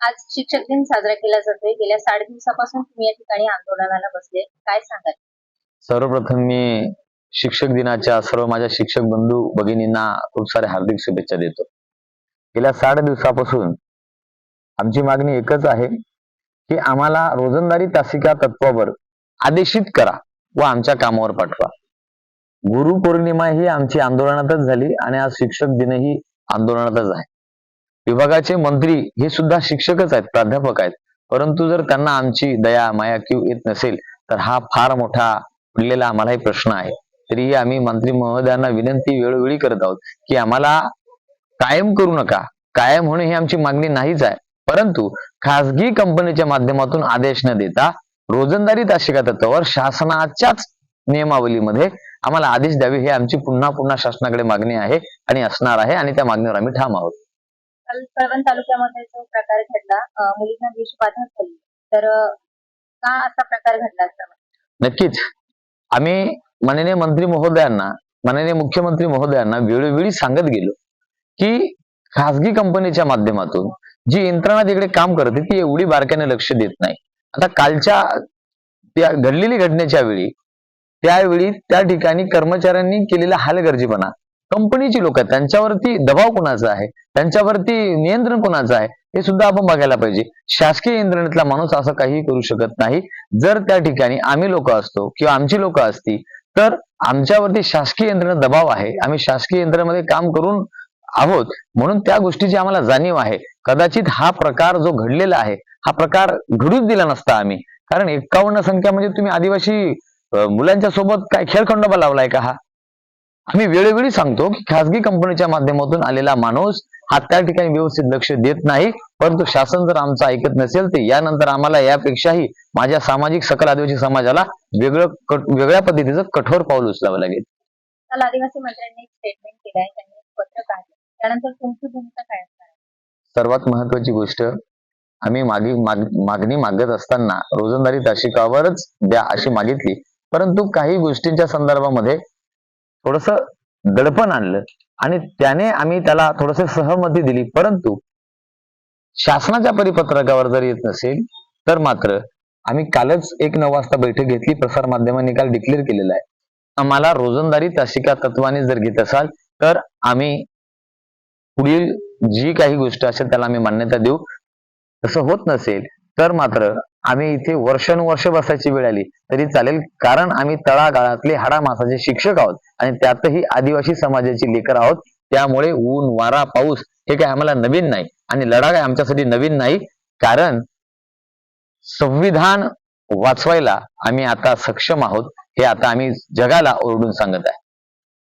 आज शिक्षक दिन साजरा केला जातोय. गेल्या साठ दिवसापासून तुम्ही या ठिकाणी आंदोलनाला बसले. काय सांगाल? सर्वप्रथम मी शिक्षक दिनाच्या सर्व माझ्या शिक्षक बंधू भगिनींना खूप साऱ्या हार्दिक शुभेच्छा देतो. गेल्या साठ दिवसापासून आमची मागणी एकच आहे की आम्हाला रोजंदारी तासिका तत्वावर आदेशित करा व आमच्या कामावर पाठवा. गुरुपौर्णिमा ही आमची आंदोलनातच झाली आणि आज शिक्षक दिनही आंदोलनातच आहे. विभागाचे मंत्री हे सुद्धा शिक्षकच आहेत प्राध्यापक आहेत. परंतु जर त्यांना आमची दया माया किव येत नसेल तर हा फार मोठा पडलेला आम्हालाही प्रश्न आहे. तरीही आम्ही मंत्री महोदयांना विनंती वेळोवेळी करत आहोत की आम्हाला कायम करू नका. कायम होणे ही आमची मागणी नाहीच आहे. परंतु खासगी कंपनीच्या माध्यमातून आदेश न देता रोजंदारी तासिका तत्वावर शासनाच्याच नियमावलीमध्ये आम्हाला आदेश द्यावे हे आमची पुन्हा पुन्हा शासनाकडे मागणी आहे आणि असणार आहे आणि त्या मागणीवर आम्ही ठाम आहोत. काल कळवण तालुक्यामध्ये जो प्रकार घडला मुलींना विषबाधा झाली. तर का असा प्रकार घडला असं नक्कीच. आम्ही माननीय मंत्री महोदयांना माननीय मुख्यमंत्री महोदयांना वेळोवेळी सांगत गेलो की खासगी कंपनीच्या माध्यमातून जी यंत्रणा तिकडे काम करते ती एवढी बारकाईने लक्ष देत नाही. आता कालच्या त्या घडलेली घटनेच्या वेळी त्यावेळी त्या ठिकाणी कर्मचाऱ्यांनी केलेला हालगर्जीपणा कंपनीची लोक आहेत. त्यांच्यावरती दबाव कोणाचा आहे? त्यांच्यावरती नियंत्रण कोणाचं आहे? हे सुद्धा आपण बघायला पाहिजे. शासकीय यंत्रणेतला माणूस असं काही करू शकत नाही. जर त्या ठिकाणी आम्ही लोक असतो किंवा आमची लोक असती तर आमच्यावरती शासकीय यंत्रणा दबाव आहे. आम्ही शासकीय यंत्रणेमध्ये काम करून आहोत. म्हणून त्या गोष्टीची आम्हाला जाणीव आहे. कदाचित हा प्रकार जो घडलेला आहे हा प्रकार घडूच दिला नसता आम्ही. कारण एक्कावन्न संख्या म्हणजे तुम्ही आदिवासी मुलांच्या सोबत काय खेळखंडोबा लावलाय का हा? आम्ही वेळोवेळी सांगतो की खासगी कंपनीच्या माध्यमातून आलेला माणूस हा त्या ठिकाणी व्यवस्थित लक्ष देत नाही परंतु शासन जर आमचं ऐकत नसेल तर यानंतर आम्हाला यापेक्षाही माझ्या सामाजिक सकल आदिवासी समाजाला वेगळं वेगळ्या पद्धतीचं कठोर पाऊल उचलावं लागेल. काल आदिवासी मंत्र्यांनी स्टेटमेंट केलंय त्यांनी एक पत्र काढलं. त्यानंतर तुमची भूमिका काय असणार? आहे? सर्वात महत्वाची गोष्ट आम्ही मागी माग- मागणी मागत असताना रोजंदारी तासिकावरच द्या अशी मागितली. परंतु काही गोष्टींच्या संदर्भामध्ये थोडस दडपण आणलं. आणि त्याने आम्ही त्याला थोडस सहमती दिली. परंतु शासनाच्या परिपत्रकावर जर येत नसेल तर मात्र आम्ही कालच एक नऊ वाजता बैठक घेतली. प्रसार माध्यमांनी काल डिक्लेअर केलेलं आहे. आम्हाला रोजंदारी तासिका तत्वाने जर घेत असाल तर आम्ही पुढील जी काही गोष्ट असेल त्याला आम्ही मान्यता देऊ. तसं होत नसेल तर मात्र आम्ही इथे वर्षानुवर्ष बसायची वेळ आली तरी चालेल. कारण आम्ही तळागाळातले हाडामासाचे शिक्षक आहोत आणि त्यातही आदिवासी समाजाची लेकर आहोत. त्यामुळे ऊन वारा पाऊस हे काय आम्हाला नवीन नाही आणि लढा काय आमच्यासाठी नवीन नाही. कारण संविधान वाचवायला आम्ही आता सक्षम आहोत. हे आता आम्ही जगाला ओरडून सांगत आहे.